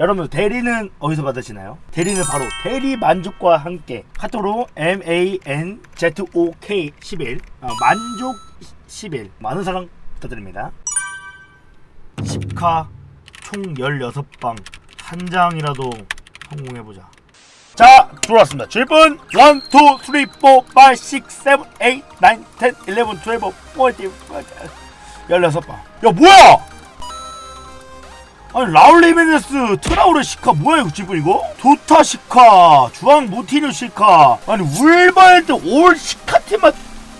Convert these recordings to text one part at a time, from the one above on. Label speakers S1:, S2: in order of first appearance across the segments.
S1: 여러분 대리는 어디서 받으시나요? 대리는 바로 대리 만족과 함께 카톡으로 M A N Z O K 11 어, 만족 11 많은 사랑 부탁드립니다. 10카 총 16방 한 장이라도 성공해보자. 자 들어왔습니다. 7분 1, 2, 3, 4, 5, 6, 7, 8, 9, 10, 11, 12, 14, 16방. 야 뭐야? 아니 라울 리메네스 트라우레 시카 뭐야 이거 지금 이거? 도타 시카 주황 모티뉴 시카. 아니 울바일드 올 시카 팀만.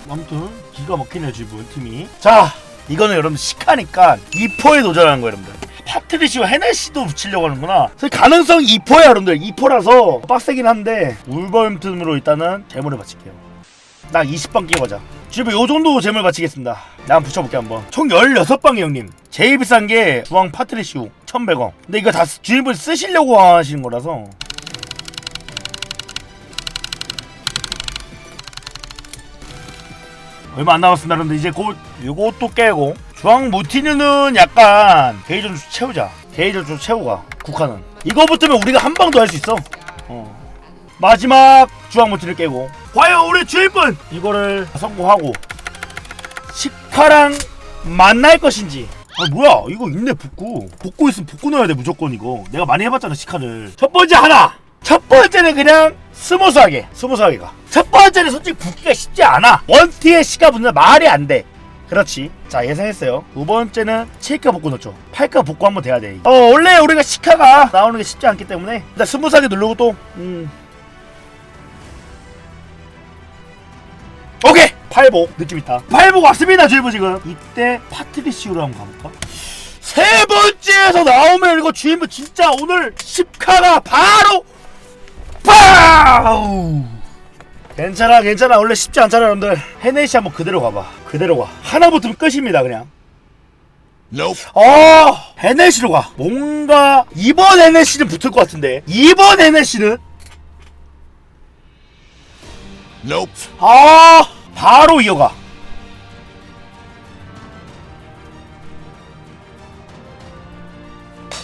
S1: 아무튼 기가 막히네 지금 팀이. 자 이거는 여러분 시카니까 2포에 도전하는 거예요 여러분들. 파트리시와 헤네시도 붙이려고 하는구나. 그래서 가능성 2포야 여러분들. 2포라서 빡세긴 한데 울버햄튼으로 일단은 재물을 바칠게요. 나 20방 끼워가자. 지금 요 정도 재물 바치겠습니다. 나 한번 붙여볼게 한번. 총 16방이 형님. 제일 비싼 게 주황 파트리시우 1100원 근데 이거 다 쓰- 주인분 쓰시려고 하시는 거라서. 얼마 안 남았습니다. 여러분들 이제 곧 요것도 깨고. 주황 모티뉴는 약간 게이저 좀 채우자. 게이저 좀 채우가 국화는 이거 붙으면 우리가 한 방도 할 수 있어. 어. 마지막 주황 모티를 깨고. 과연 우리 주인분! 이거를 성공하고 시카랑 만날 것인지 아 뭐야? 이거 있네 북구. 북구 있으면 북구 넣어야 돼 무조건 이거. 내가 많이 해봤잖아 시카를. 첫 번째 하나. 첫 번째는 그냥 스무스하게 스무스하게 가첫 번째는 솔직히 붙기가 쉽지 않아. 원티의 시카 붙는 말이 안돼. 그렇지. 자 예상했어요. 두 번째는 7가 복구 넣죠. 8가 복구 한번 돼야 돼 어 원래 우리가 시카가 나오는 게 쉽지 않기 때문에. 일단 스무스하게 누르고 또 음. 오케이 팔복 느낌 있다. 팔복 왔습니다 주인분 지금. 이때 파트리시우로 한번 가볼까? 세 번째에서 나오면 이거 주인분 진짜 오늘 10카가 바로 파우! 괜찮아 괜찮아. 원래 쉽지 않잖아 여러분들. 헤네시 한번 그대로 가봐. 그대로 가. 하나 붙으면 끝입니다 그냥.
S2: Nope.
S1: 어 헤네시로 가. 뭔가 이번 헤네시는 붙을 것 같은데. 이번 헤네시는?
S2: Nope.
S1: 아 바로 이어가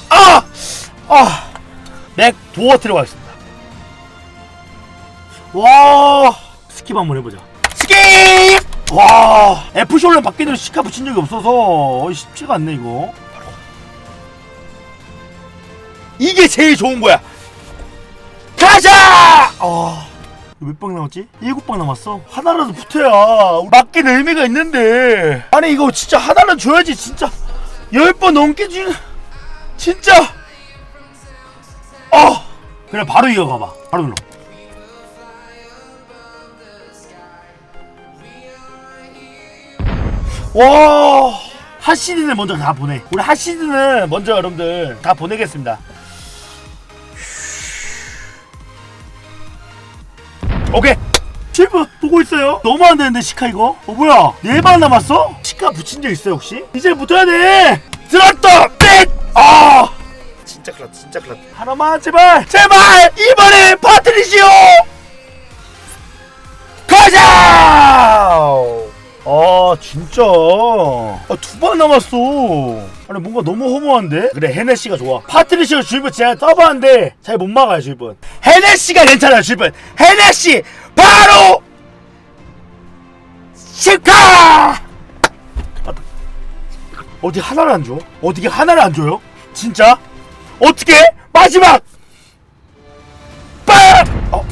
S1: 아! 아! 맥 도어 들어가겠습니다 와 스킵 한번 해보자 스킵! 와 FC 올라 바뀌는 시카 붙인 적이 없어서 쉽지가 않네 이거 이게 제일 좋은 거야 가자! 아 몇 방 남았지? 일곱 방 남았어. 하나라도 붙어야 맞긴 의미가 있는데. 아니 이거 진짜 하나는 줘야지 진짜. 열 번 넘게 주. 진짜. 어. 그래 바로 이어가봐. 바로 눌러. 와. 핫시드는 먼저 다 보내. 우리 핫시드는 먼저 여러분들 다 보내겠습니다. 오케이. 칠분 보고 있어요. 너무 안 되는데 시카 이거. 어 뭐야? 네방 남았어? 시카 붙인 적 있어요 혹시? 이제 붙어야 돼. 들었다. 땡. 아. 진짜 클났 진짜 클났 하나만 제발 제발 이번에 파트리시오. 가자. 아 진짜 아, 두방 남았어 아니 뭔가 너무 허무한데 그래 헤네시가 좋아 파트리시가 주입은 제가 떠봤는데 잘 못 막아요 주입은 헤네시가 괜찮아요 주입은 헤네시 바로 시카 어디 하나를 안 줘? 어떻게 하나를 안 줘요? 진짜? 어떻게? 마지막 빵! 어.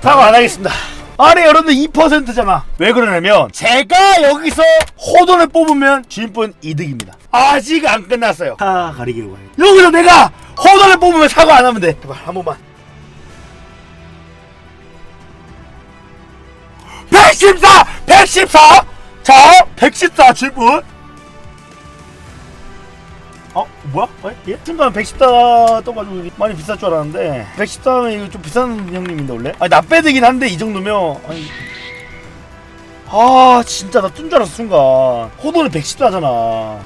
S1: 사과 안 하겠습니다. 아니 여러분들 2%잖아. 왜 그러냐면 제가 여기서 호돈을 뽑으면 주인분 이득입니다. 아직 안 끝났어요. 아 가리기로 가요. 여기서 내가 호돈을 뽑으면 사과 안 하면 돼. 제발 한 번만. 114! 114! 자, 114 주인 뭐야? 어? 예? 순간 114 떠가지고 많이 비쌀 줄 알았는데 114면 이거 좀 비싼 형님인데 원래? 아니 나 빼드긴 한데 이 정도면 아니 아 진짜 나 뜬 줄 알았어 순간 호도는 114잖아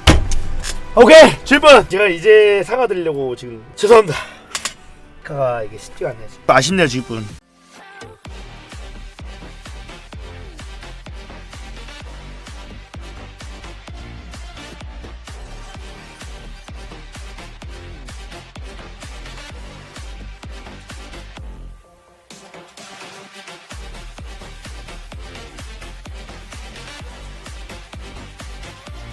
S1: 오케이 질문 제가 이제 사과드리려고 지금 죄송합니다 사과가 이게 쉽지가 지금. 아쉽네요 지금